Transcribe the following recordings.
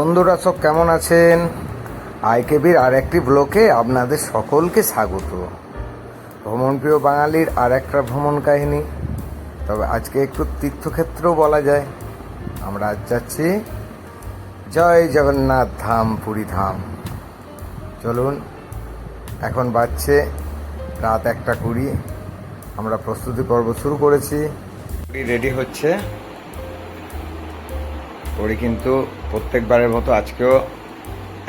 বন্ধুরা, সব কেমন আছেন? আইকেবির আর একটি ব্লকে আপনাদের সকলকে স্বাগত। ভ্রমণপ্রিয় বাঙালির আর একটা ভ্রমণ কাহিনী। তবে আজকে একটু তীর্থক্ষেত্রও বলা যায়। আমরা আজ যাচ্ছি জয় জগন্নাথ ধাম, পুরী ধাম। চলুন, এখন বাজছে রাত একটা কুড়ি। আমরা প্রস্তুতি পর্ব শুরু করেছি। রেডি হচ্ছে। পরি কিন্তু প্রত্যেকবারের মতো আজকেও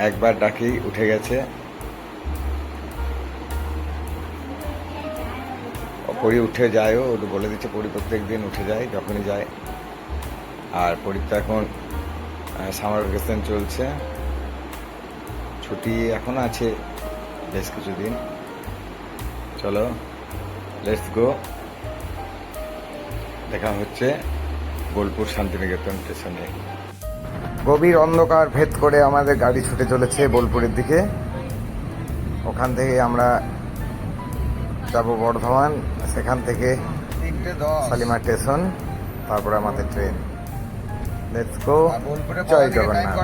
একবার ডাকি উঠে গেছে। পরি উঠে যায়ও ওটা বলে দিচ্ছে পরি প্রত্যেক দিন উঠে যায়, যখনই যায়। আর পরীর তো এখন সামার ভ্যাকেশন চলছে। ছুটি এখন আছে বেশ কিছুদিন। চলো লেটস গো দেখা হচ্ছে বোলপুর শান্তিনিকেতন স্টেশনে। গভীর অন্ধকার ভেদ করে আমাদের গাড়ি ছুটে চলেছে বোলপুরের দিকে। ওখান থেকে আমরা যাব বর্ধমান সেখান থেকে শালিমার স্টেশন তারপরে আমাদের ট্রেন। লেটস গো জয় জগন্নাথ।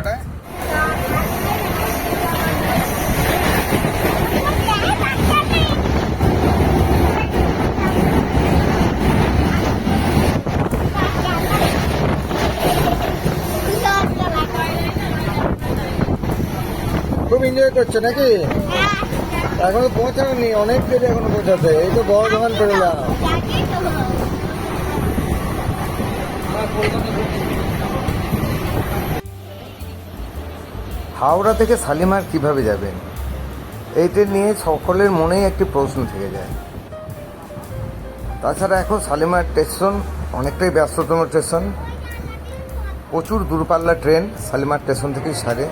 এনজয় করছ নাকি? এখনও পৌঁছানোনি অনেক দেরি এখনও পৌঁছাতে। এই তো বর্ধমান পেরোলাম হাওড়া থেকে শালিমার কীভাবে যাবেন? এইটা নিয়ে সকলের মনেই একটি প্রশ্ন থেকে যায়। তাছাড়া এখন শালিমার স্টেশন অনেকটাই ব্যস্ততম স্টেশন। প্রচুর দূরপাল্লা ট্রেন শালিমার স্টেশন থেকেই সারে।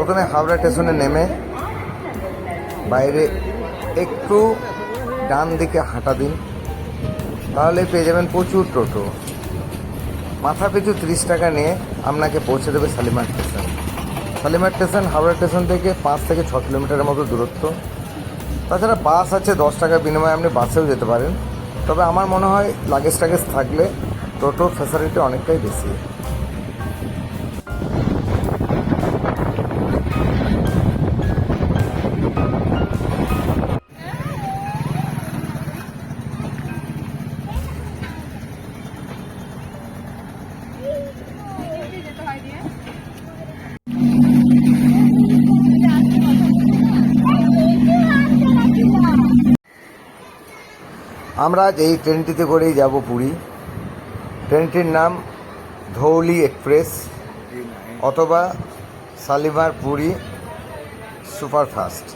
প্রথমে হাওড়া স্টেশনে নেমে বাইরে একটু ডান দিকে হাঁটা দিন, তাহলে পেয়ে যাবেন প্রচুর টোটো। মাথা পিছু তিরিশ টাকা নিয়ে আপনাকে পৌঁছে দেবে Shalimar station. Shalimar station Howrah station থেকে পাঁচ থেকে ছ কিলোমিটারের মতো দূরত্ব। তাছাড়া বাস আছে দশ টাকার বিনিময়ে আপনি বাসেও যেতে পারেন। তবে আমার মনে হয় লাগেজ টাগেজ থাকলে টোটোর ফ্যাসিলিটি অনেকটাই বেশি। আমরা আজ এই ট্রেনটিতে করেই যাব পুরী, ট্রেনটির নাম ধৌলি এক্সপ্রেস অথবা শালিমার পুরী সুপারফাস্ট।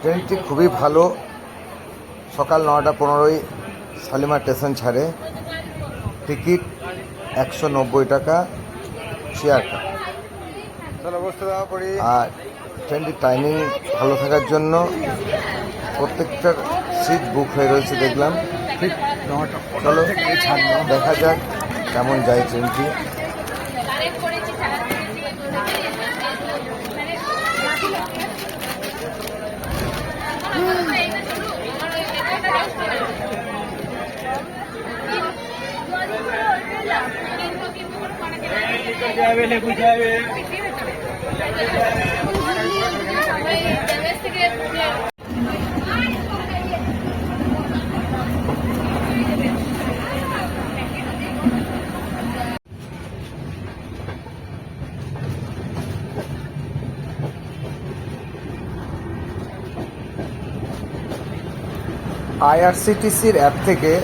ট্রেনটি খুবই ভালো, সকাল নটা পনেরোই শালিমার স্টেশন ছাড়ে। টিকিট একশো নব্বই টাকা চেয়ারটা আর ট্রেনটির টাইমিং ভালো থাকার জন্য প্রত্যেকটা সিট বুক হয়ে রয়েছে দেখলাম। চলো দেখা যাক কেমন যায় ট্রেনটি। আইআরসিটিসির অ্যাপ থেকে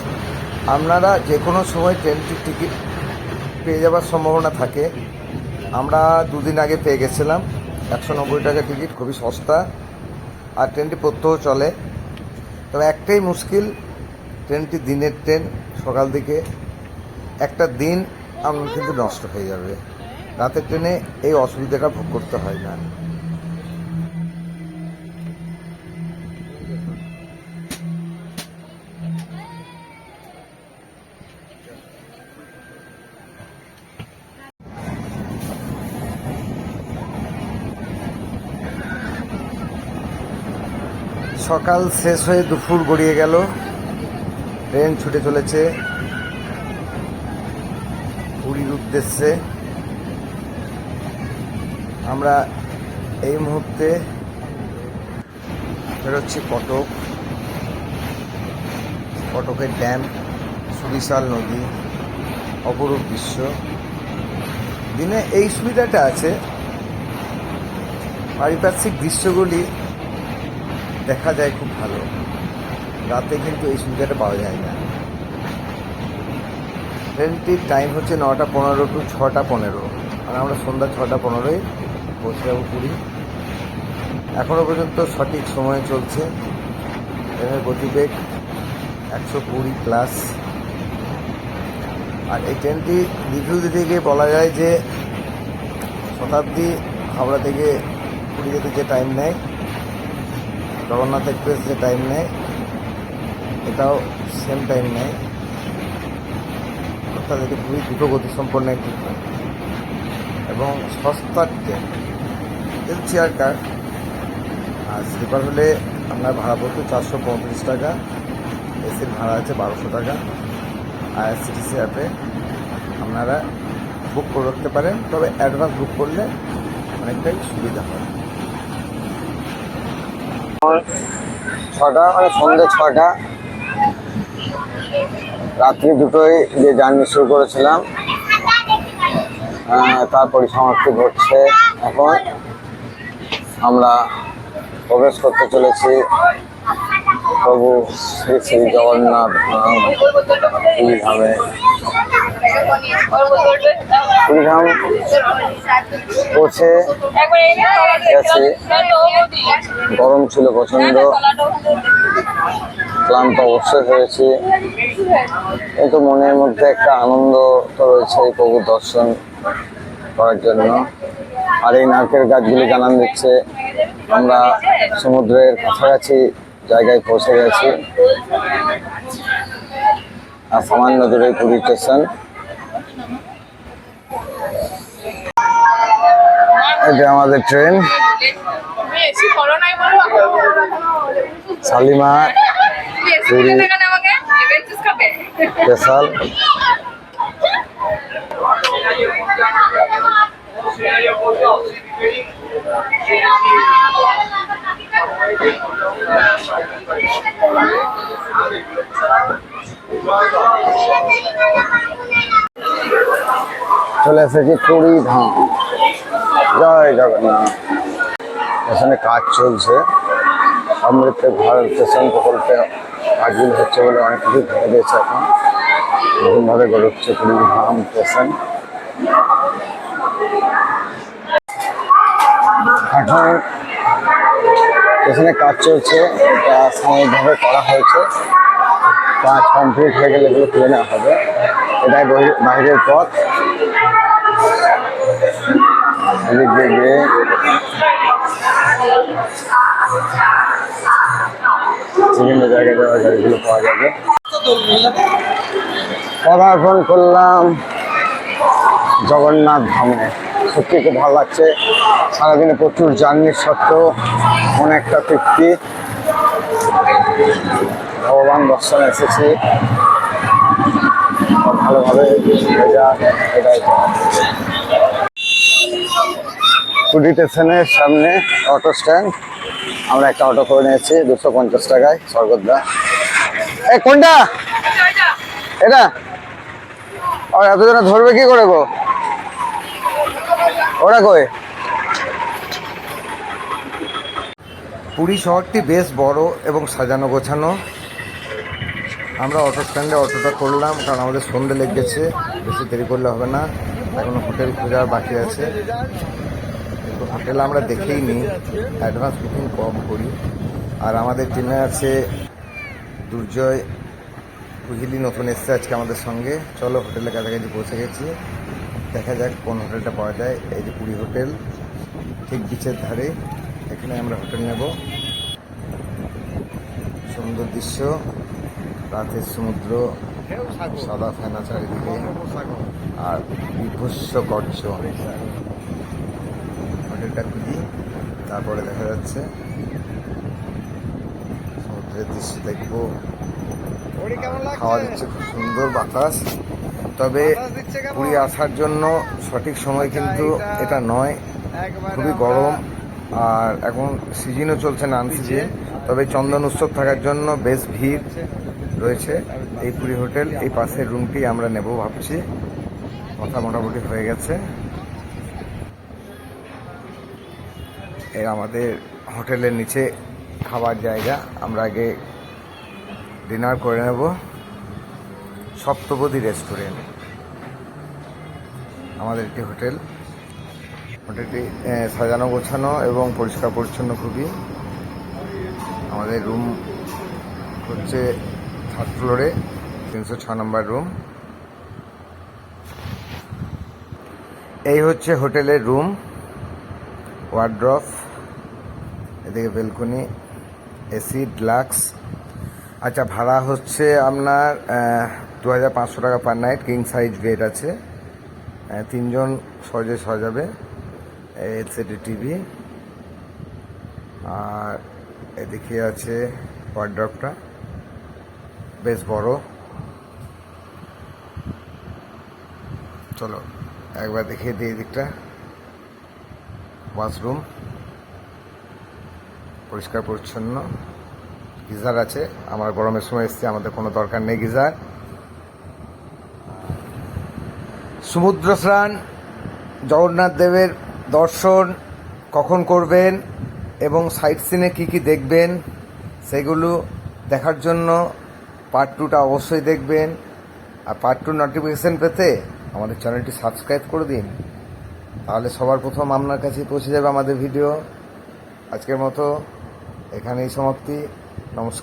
আপনারা যে কোনো সময় ট্রেনটির টিকিট পেয়ে যাওয়ার সম্ভাবনা থাকে। আমরা দুদিন আগে পেয়ে গেছিলাম। একশো নব্বই টাকা টিকিট, খুবই সস্তা। আর ট্রেনটি প্রত্যহ চলে। তবে একটাই মুশকিল, ট্রেনটি দিনের ট্রেন, সকাল দিকে। একটা দিন আপনার কিন্তু নষ্ট হয়ে যাবে। রাতের ট্রেনে এই অসুবিধাটা ভোগ করতে হয় না। সকাল শেষ হয়ে দুপুর গড়িয়ে গেল। ট্রেন ছুটে চলেছে। পুরীর উদ্দেশ্যে। আমরা এই মুহূর্তে বেরোচ্ছি কটক কটকের ড্যাম, সুবিশাল নদী, অপরূপ দৃশ্য। দিনে এই সুবিধাটা আছে। পারিপার্শ্বিক দৃশ্যগুলি দেখা যায় খুব ভালো। রাতে কিন্তু এই সুবিধাটা পাওয়া যায় না। ট্রেনটির টাইম হচ্ছে নটা পনেরো টু ছটা পনেরো। আর আমরা সন্ধ্যা ছটা পনেরোই পৌঁছে যাব পুরী। এখনও পর্যন্ত সঠিক সময়ে চলছে। ট্রেনের গতিবেগ একশো কুড়ি প্লাস আর এই ট্রেনটি রিভিউ দিতে গিয়ে বলা যায় যে শতাব্দী হাওড়া থেকে পুরী যেতে যে টাইম নেয় জগন্নাথ এক্সপ্রেস যে টাইম নেয়, এটাও সেম টাইম নেয়। অর্থাৎ এটি খুবই দ্রুত গতিসম্পন্ন একটি ট্রেন এবং সস্তার ট্রেন এর চেয়ার কার আর স্লিপার হলে আপনার ভাড়া পড়তো চারশো পঁয়ত্রিশ টাকা। এসির ভাড়া আছে বারোশো টাকা। আইআরসিটিসি অ্যাপে আপনারা বুক করে রাখতে পারেন। তবে অ্যাডভান্স বুক করলে অনেকটাই সুবিধা হয়। ছটা মানে সন্ধ্যে ছটা। রাত্রি দুটোই যে জার্নি শুরু করেছিলাম তার পরিসমাপ্তি ঘটছে এখন। আমরা প্রবেশ করতে চলেছি প্রভু শ্রী শ্রী জগন্নাথ ধাম। পুরীধাম পৌঁছে গেছি। গরম ছিল প্রচণ্ড। ক্লান্ত অবশ্যই হয়েছি কিন্তু মনের মধ্যে একটা আনন্দ তো রয়েছে এই প্রভু দর্শন করার জন্য। আর এই নারকেল গাছগুলি জানান দিচ্ছে। আমরা সমুদ্রের কাছাকাছি জায়গায় পৌঁছে গেছি। আর সামান্য দূরে পুরী স্টেশন। এটা আমাদের ট্রেন। শালিমা স্পেশাল চলে এসেছি পুরী ধাম জয় জগন্নাথ। এখানে কাজ চলছে। অমৃত ভারত স্টেশন প্রকল্পে কাজগুলো হচ্ছে বলে অনেক কিছু ধরে দিয়েছে এখন। নতুনভাবে গড়ে উঠছে ধাম স্টেশন। এখন এখানে কাজ চলছে, এটা সাময়িকভাবে করা হয়েছে। কাজ কমপ্লিট হয়ে গেলে এগুলো তুলে নেওয়া হবে। এটাই বাইরের পথ। বিভিন্ন জায়গায় যাওয়া পাওয়া যাবে। পদার্পণ করলাম জগন্নাথ ধামে। সত্যি খুব ভালো লাগছে। সারাদিনে প্রচুর জার্নির সত্ত্বেও অনেকটা তৃপ্তি। ভগবান দর্শন এসেছি। ভালোভাবে পুরী স্টেশনের সামনে অটো স্ট্যান্ড আমরা একটা অটো করে নিয়েছি, দুশো পঞ্চাশ টাকায় স্বর্গদা এই, কোনটা? এটা? আর এতজনে ধরবে কি করে গো? ওরা কই? পুরী শহরটি বেশ বড় এবং সাজানো গোছানো। আমরা অটো স্ট্যান্ডে অটোটা করলাম, কারণ আমাদের সন্ধে লেগেছে, বেশি দেরি করলে হবে না। এখনও হোটেল খোঁজার বাকি আছে। কিন্তু হোটেল আমরা দেখেই নিই অ্যাডভান্স বুকিং কম করি। আর আমাদের টিমে আছে দুর্জয়, কুহিলি নতুন এসছে আজকে আমাদের সঙ্গে। চলো হোটেলের কাছাকাছি পৌঁছে গেছি। দেখা যাক কোন হোটেলটা পাওয়া যায়। এই যে পুরী হোটেল, ঠিক বিচের ধারে। এখানে আমরা হোটেল নেব। সুন্দর দৃশ্য, রাতের সমুদ্র, সাদা ফেনা চারিদিকে। আর বিভস্য গর্জ হোটেলটা খুঁজি তারপরে দেখা যাচ্ছে সমুদ্রের দৃশ্য দেখব। খাওয়া দিচ্ছে খুব সুন্দর বাতাস। তবে পুরী আসার জন্য সঠিক সময় কিন্তু এটা নয়। খুবই গরম। আর এখন সিজনও চলছে নান সিজন। তবে চন্দন উৎসব থাকার জন্য বেশ ভিড় রয়েছে। এই পুরী হোটেল এই পাশের রুমটি আমরা নেব ভাবছি। কথা মোটামুটি হয়ে গেছে। আমাদের হোটেলের নিচে খাবার জায়গা। আমরা আগে ডিনার করে নেব। সপ্তপদী রেস্টুরেন্ট আমাদের একটি হোটেল। হোটেলটি সাজানো, গোছানো এবং পরিষ্কার পরিচ্ছন্ন খুবই। আমাদের রুম হচ্ছে থার্ড ফ্লোরে তিনশো ছ নম্বর রুম এই হচ্ছে হোটেলের রুম ওয়ার্ড্রফ এদিকে বেলকনি, এসি, ডিলাক্স। আচ্ছা ভাড়া হচ্ছে আপনার দু হাজার পাঁচশো টাকা per night, king size bed আছে। তিনজন সহজে সাজাবে এলসিডি টিভি। আর এদিকে আছে ওয়ার্ড্রপটা, বেশ বড়। চলো, একবার দেখিয়ে দিই এদিকটা। ওয়াশরুম। পরিষ্কার পরিচ্ছন্ন। গিজার আছে। আমার গরমের সময় এসছে, আমাদের কোনো দরকার নেই গিজার। সমুদ্র স্নান, জগন্নাথ দেবের দর্শন কখন করবেন এবং সাইট সিনে কী কী দেখবেন সেগুলো দেখার জন্য পার্ট টুটা অবশ্যই দেখবেন। আর পার্ট টু নোটিফিকেশান পেতে আমাদের চ্যানেলটি সাবস্ক্রাইব করে দিন। তাহলে সবার প্রথম আপনার কাছে পৌঁছে যাবে আমাদের ভিডিও আজকের মতো এখানেই সমাপ্তি। নমস্কার।